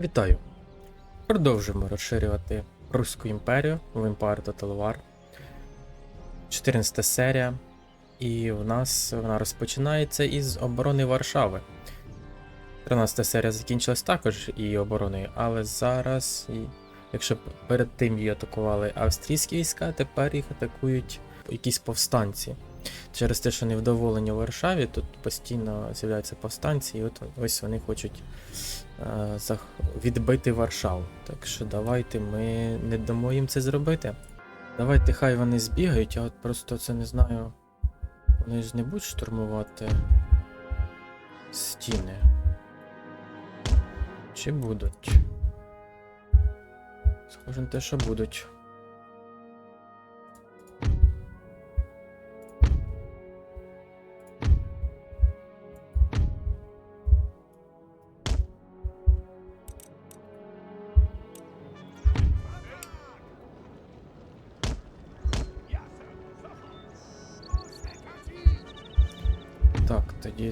Вітаю! Продовжуємо розширювати Руську імперію в Empire Total War. 14 серія. І в нас вона розпочинається із оборони Варшави. 13 серія закінчилась також її обороною, але зараз, якщо перед тим її атакували австрійські війська, тепер їх атакують якісь повстанці. Через те, що невдоволені у Варшаві, тут постійно з'являються повстанці, і от ось вони хочуть відбити Варшаву. Так що давайте ми не дамо їм це зробити. Давайте хай вони збігають, я от просто це не знаю. Вони ж не будуть штурмувати стіни. Чи будуть? Схоже на те, що будуть.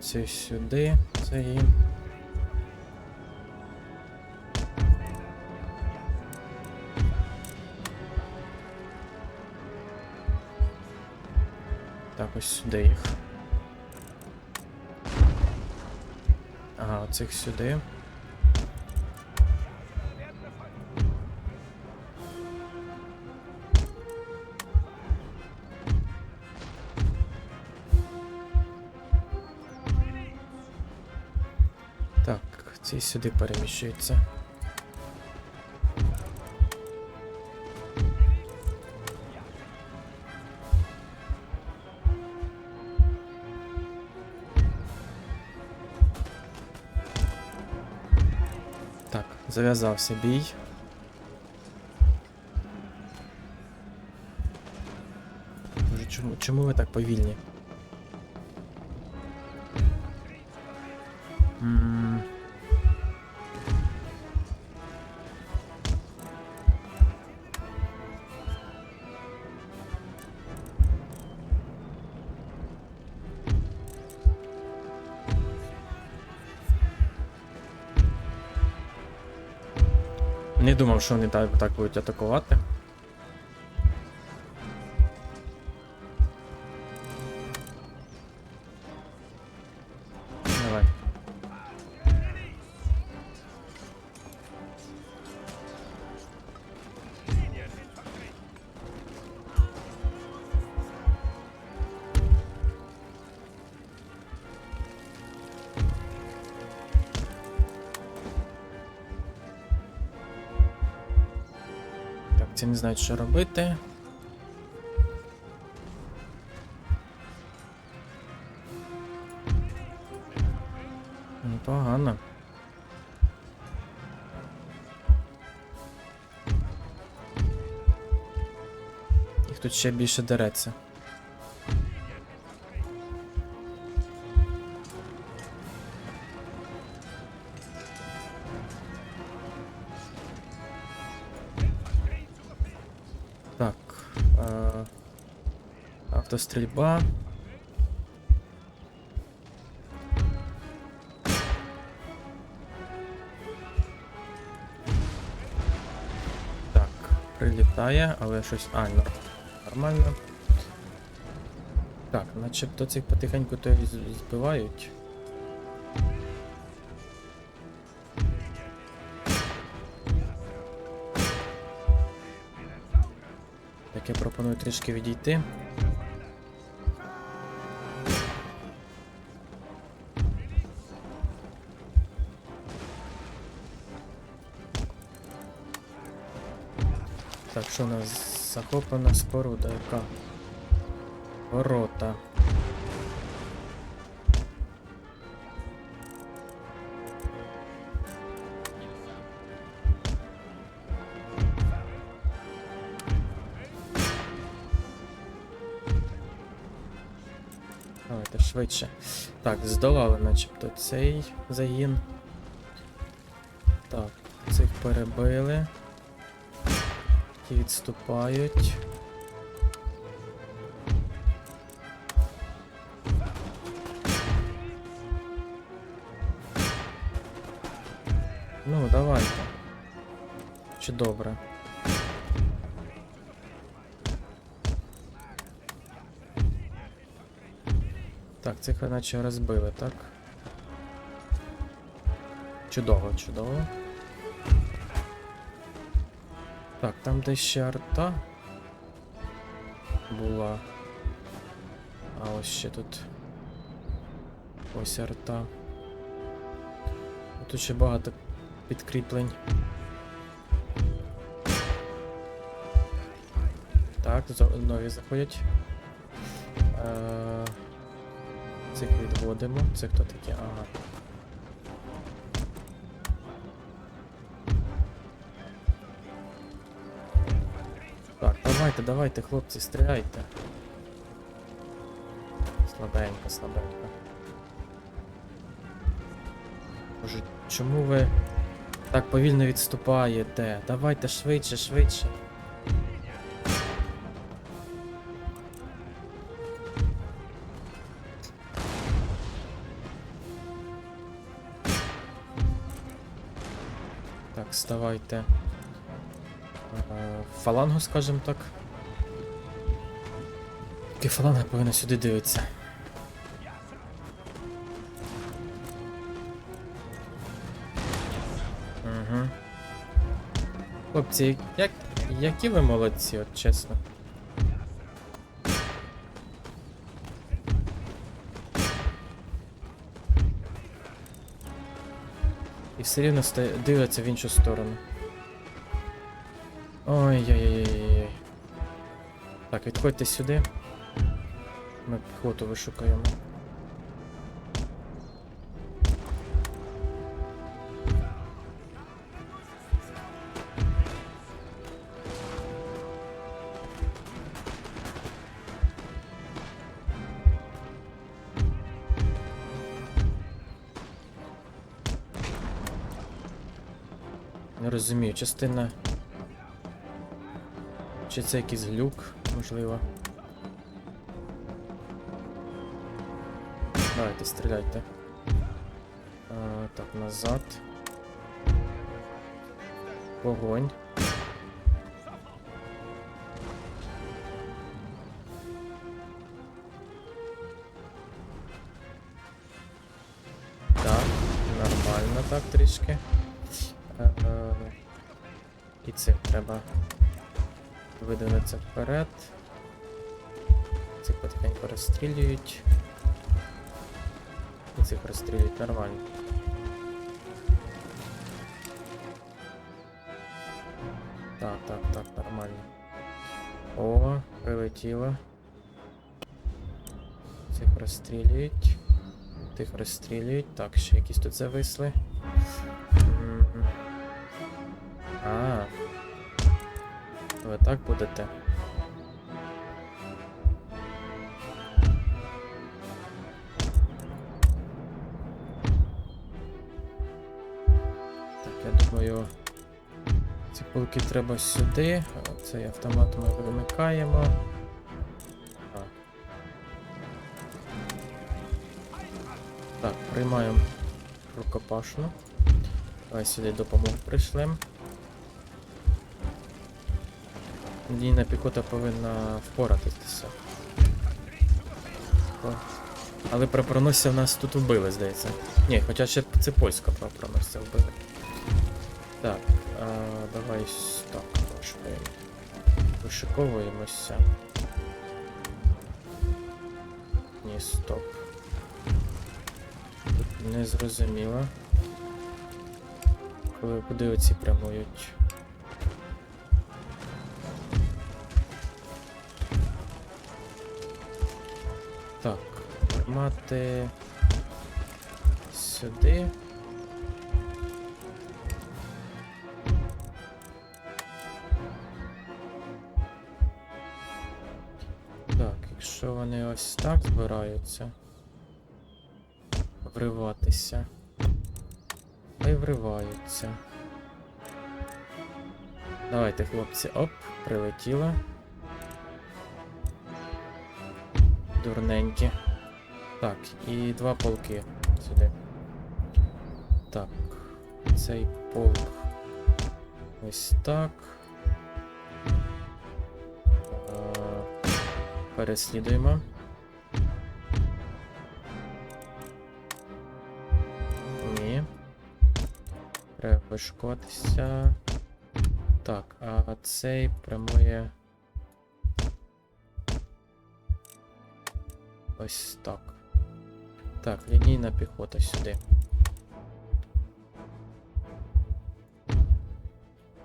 Це сюди, це їм. Так, ось сюди їх. Ага, оцих сюди. Так, сюди переміщуються. Так, зав'язався бій. Чому, чому ви так повільні? Не думав, що вони так, так будуть атакувати. Знають, що робити. Непогано. Їх тут ще більше дереться. Автострільба. Так, прилітає, але щось. А, нормально. Так, начебто цих потихеньку то збивають. Так, я пропоную трішки відійти. Що у нас захоплена споруда, яка? Ворота. Давайте швидше. Так, здолали начебто цей загін. Так, цих перебили. Ті відступають. Ну, давай. Чи добре? Так, цих наче розбили, так? Чудово, чудово. Так, там де ще арта була. А ось ще тут. Ось арта. Тут ще багато підкріплень. Так, зо- нові заходять. Е, Цих відводимо. Це хто такі? Ага. Давайте, давайте, хлопці, стріляйте. Слабенько, слабенько. Боже, чому ви так повільно відступаєте? Давайте швидше, швидше. Так, ставайте. Е, Фалангу, скажімо так. Фаланга повинна сюди дивитися. Угу. Хлопці, як, які ви молодці, от чесно. І все рівно дивляться в іншу сторону. Ой-ой-ой-ой-ой. Так, відходьте сюди. Ми піхоту вишукаємо. Не розумію, частина. Чи це якийсь глюк, можливо. Давайте, стріляйте. А, так, назад. Вогонь. Так, нормально так трішки. Е, е, І цим треба видвинутися вперед. Цих потихеньку розстрілюють. Цих розстрілюють нормально. Так, так, так, нормально. О, прилетіло. Цих розстрілюють. Тих розстрілюють. Так, ще якісь тут зависли. А. Ви так будете? Ці треба сюди. Цей автомат ми вимикаємо. Так. Так, приймаємо рукопашну. Давай сюди допомогу прийшли. Надійна піхота повинна впоратися. Але прапороносця в нас тут вбили, здається. Ні, хоча ще це польська прапороносця вбили. Так, а, давай так, вишикаємо. Вишиковуємося. Ні, стоп. Тут не зрозуміло. Коли куди оці прямують. Так, мати сюди. Якщо вони ось так збираються вриватися. Хай вриваються. Давайте, хлопці, оп, прилетіло. Дурненькі. Так, і два полки сюди. Так, цей полк Ось так. Переслідуємо. Ні. Треба вишкотися. Так, а цей прямує. Ось так. Так, лінійна піхота сюди.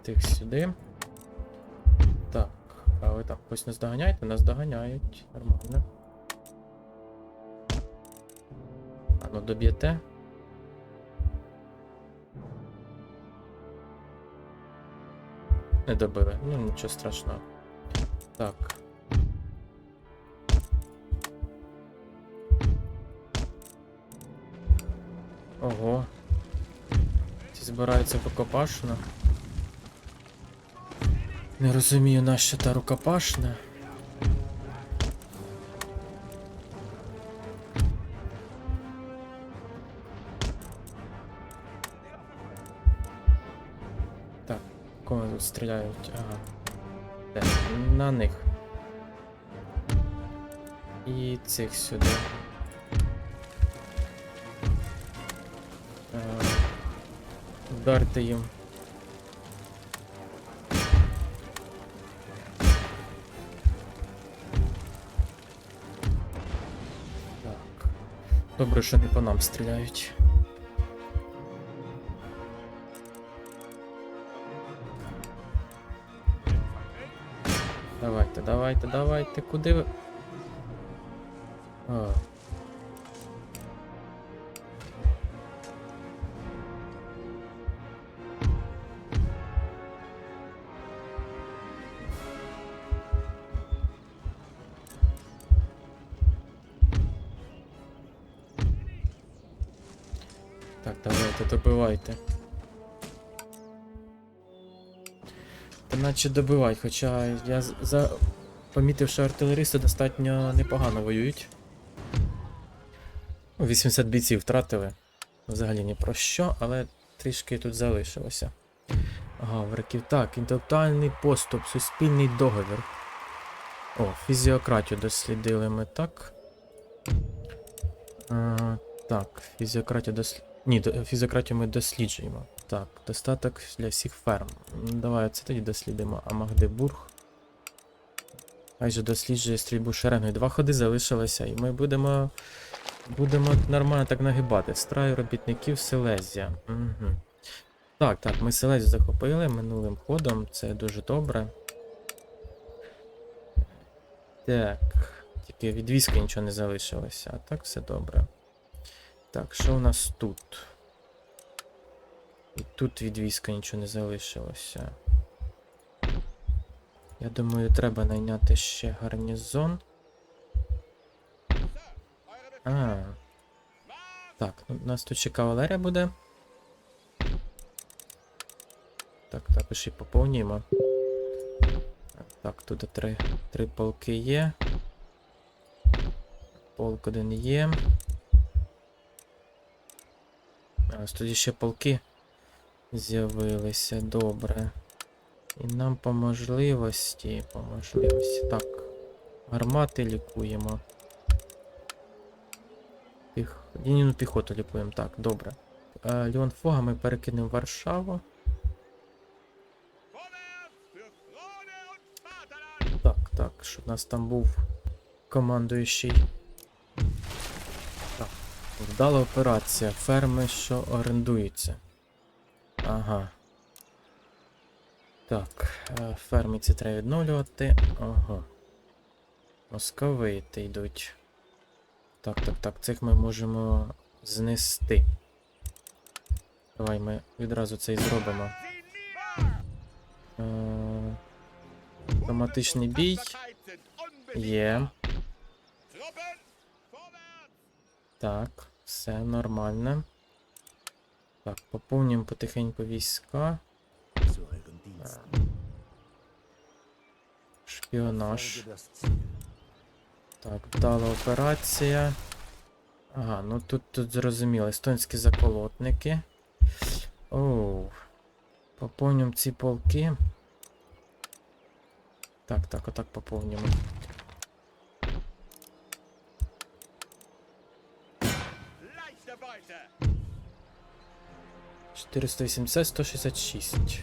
Тих сюди. Так, а ви там когось не здоганяєте? Нас доганяють. Нормально. А ну доб'єте. Не добили. Ну нічого страшного. Так. Ого. Ці збираються в рукопашну. Не розумію, нащо та рукопашна. Так, кого тут стріляють? Ага. Де? На них. І цих сюди. Е, Вдарте їм. Добре, що не по нам стріляють. Давайте, давайте, давайте, куди ви. А. добивайте. Та наче добивай, хоча я за... помітив, що артилеристи достатньо непогано воюють. Ну, 80 бійців втратили. Взагалі ні про що, але трішки тут залишилося. Гавриків. Так, інтелектуальний поступ, суспільний договір. О, фізіократію дослідили ми так. А, так, фізіократію дослід... Ні, фізіократію ми досліджуємо. Так, достаток для всіх ферм. Давай це тоді дослідимо. А Магдебург. Хай же досліджує стрільбу шеренгою. Два ходи залишилося, і ми будемо. Будемо нормально так нагибати. Страй робітників Селезія. Угу. Так, так, ми Селезію захопили минулим ходом, це дуже добре. Так. Тільки від війська нічого не залишилося, а так все добре. Так, що у нас тут? І тут від війська нічого не залишилося. Я думаю, треба найняти ще гарнізон. А. Так, ну, нас тут ще кавалерія буде. Так, також і поповнюємо. Так, тут три, три полки є. Полк один є. А ось тоді ще полки з'явилися, добре. І нам по можливості, по можливості. Так. Гармати лікуємо. Піх... Лінійну піхоту лікуємо, так, добре. Е, Леон Фога ми перекинемо в Варшаву. Так, так, щоб у нас там був командуючий. Вдала операція. Ферми, що орендуються. Ага. Так, е, ферми ці треба відновлювати. Ага. Московити йдуть. Так, так, так, цих ми можемо знести. Давай ми відразу це і зробимо. Е, Автоматичний бій. Є. Так, все нормально. Так, поповнюємо потихеньку війська. Шпіонаж. Так, вдала операція. Ага, ну тут тут зрозуміло. Естонські заколотники. Оу. Поповнюємо ці полки. Так, так, отак поповнюємо. 480, 166.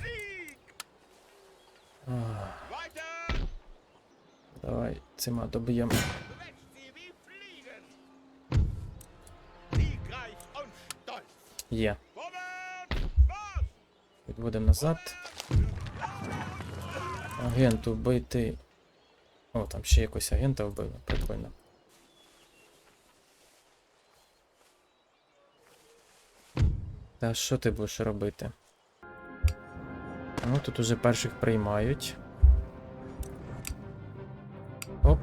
Ах, давай цима доб'ємо. Є. Vorwärts! Відводимо назад. Агент убитий. О, там ще якось агента вбили. Прикольно. Та що ти будеш робити? Ну, тут уже перших приймають. Оп.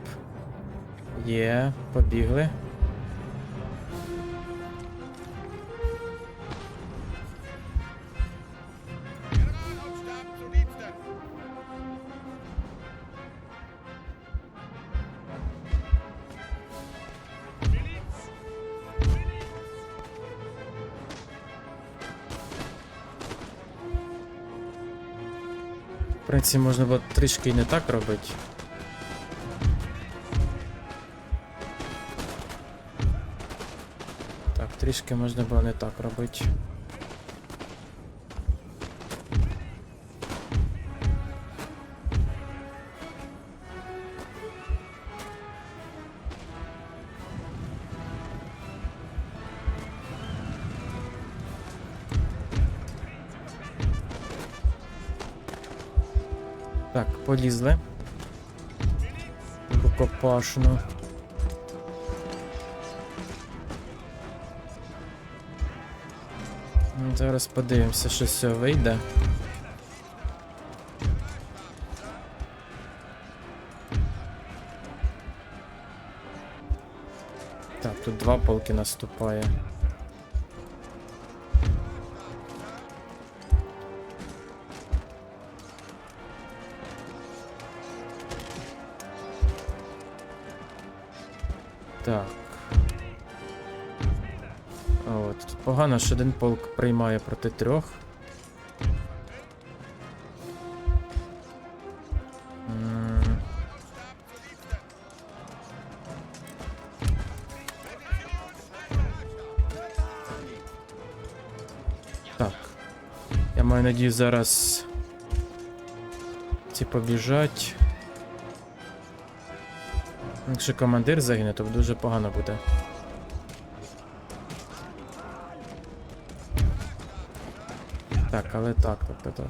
Є, побігли. В можна було трішки і не так робити. Так, трішки можна було не так робити. Полізли. Рукопашно. Ну, Зараз подивимося, що з вийде. Так, тут два полки наступає. Так. От. Погано, що один полк приймає проти трьох. Так. Я маю зараз. Ці побіжать. Якщо командир загине, то дуже погано буде. Так, але так, так, так.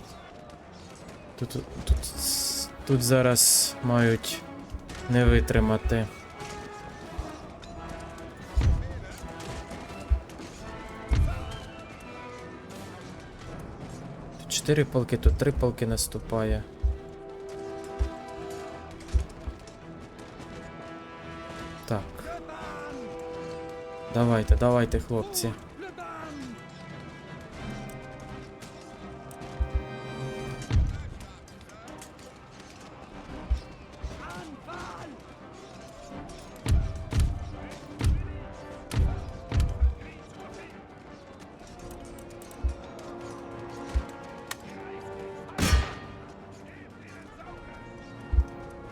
Тут, тут, тут, тут зараз мають не витримати. Чотири полки, тут три полки наступає. Давайте, давайте, хлопці.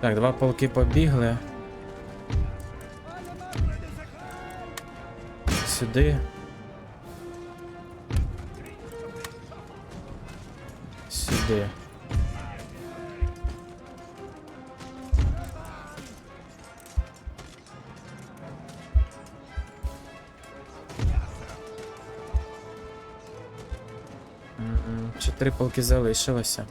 Так, два полки побігли. Сюди. Сюди. Ще три полки залишилося.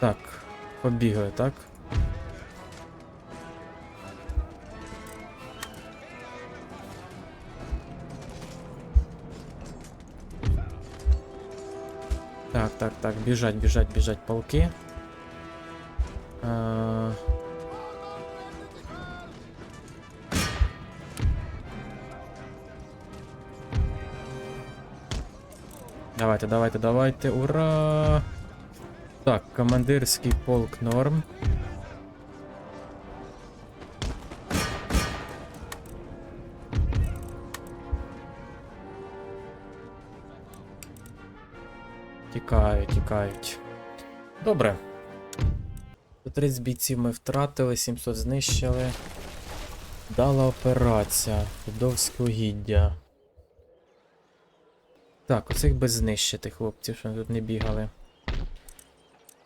Так, побегаю, так? Так, так, так, бежать, бежать, бежать, полки. А... Давайте, давайте, давайте, ура! Командирський полк норм. Тікають, тікають. Добре. 130 бійців ми втратили, 700 знищили. Дала операція. Фідовське угіддя. Так, оцих би знищити хлопців, що тут не бігали.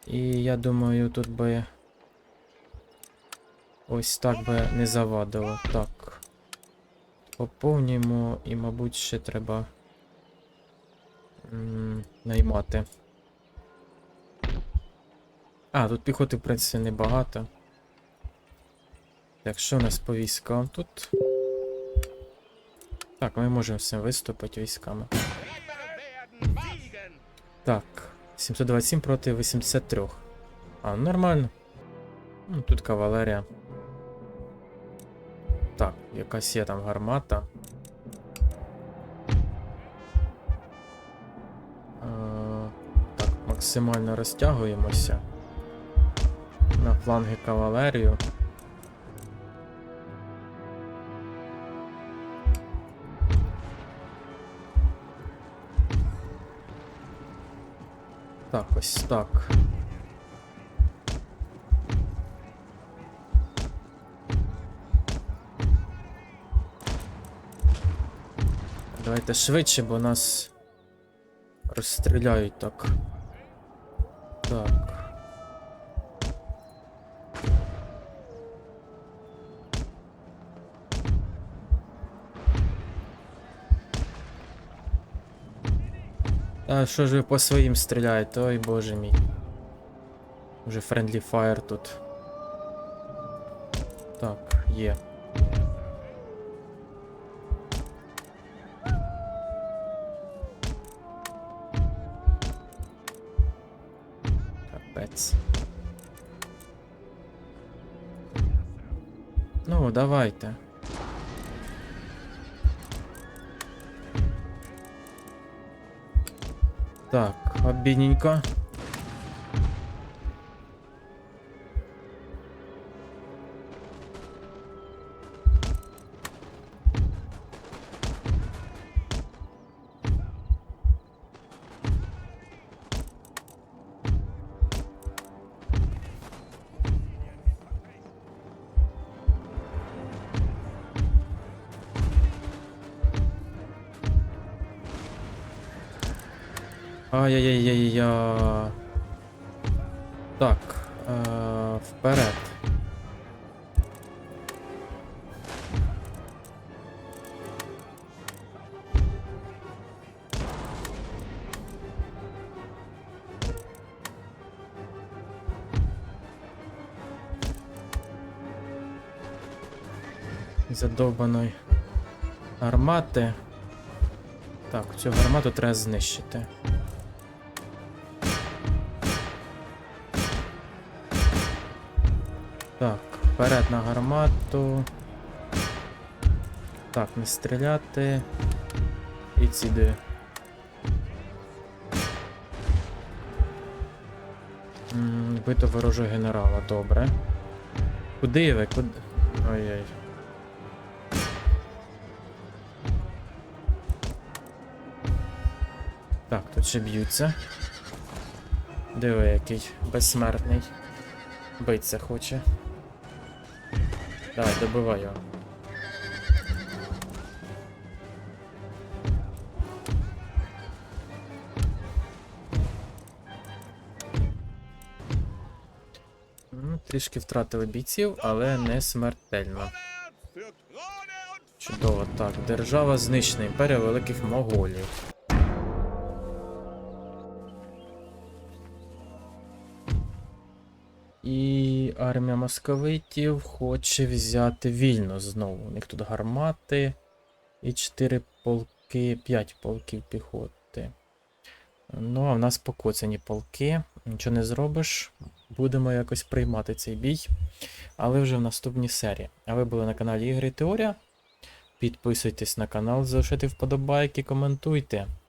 І я думаю, тут би. Ось так би не завадило. Так. Поповнюємо і, мабуть, ще треба. м, наймати. А, тут піхоти, в принципі, небагато. Так, що у нас по військам тут? Так, ми можемо цим виступити військами. Так, 727 проти 83. А, нормально. Ну, тут кавалерія. Так, якась є там гармата. Е, так, максимально розтягуємося. На фланги кавалерію. Так, ось так. Давайте швидше, бо нас розстріляють так. Так. А що ж ви по своїм стріляєте? Ой боже мій. Уже friendly fire тут. Так, є. Обідненько. Ай-яй-яй-яй-я. Так, е, вперед. Задовбаної гармати. Так, цю гармату треба знищити. Так, вперед на гармату. Так, не стріляти. І сюди. М, Вбито ворожого генерала, добре. Куди ви? Куди? Ой-ой. Так, тут ще б'ються. Диви, який безсмертний. Биться хоче. Давай, добивай його. Ну, Трішки втратили бійців, але не смертельно. Чудово, так. Держава знищена імперія великих моголів. Армія московитів хоче взяти вільно знову. У них тут гармати і 4 полки, 5 полків піхоти. Ну, а в нас покоцані полки. Нічого не зробиш. Будемо якось приймати цей бій. Але вже в наступній серії. А ви були на каналі Ігри Теорія. Підписуйтесь на канал, залишайте вподобайки, коментуйте.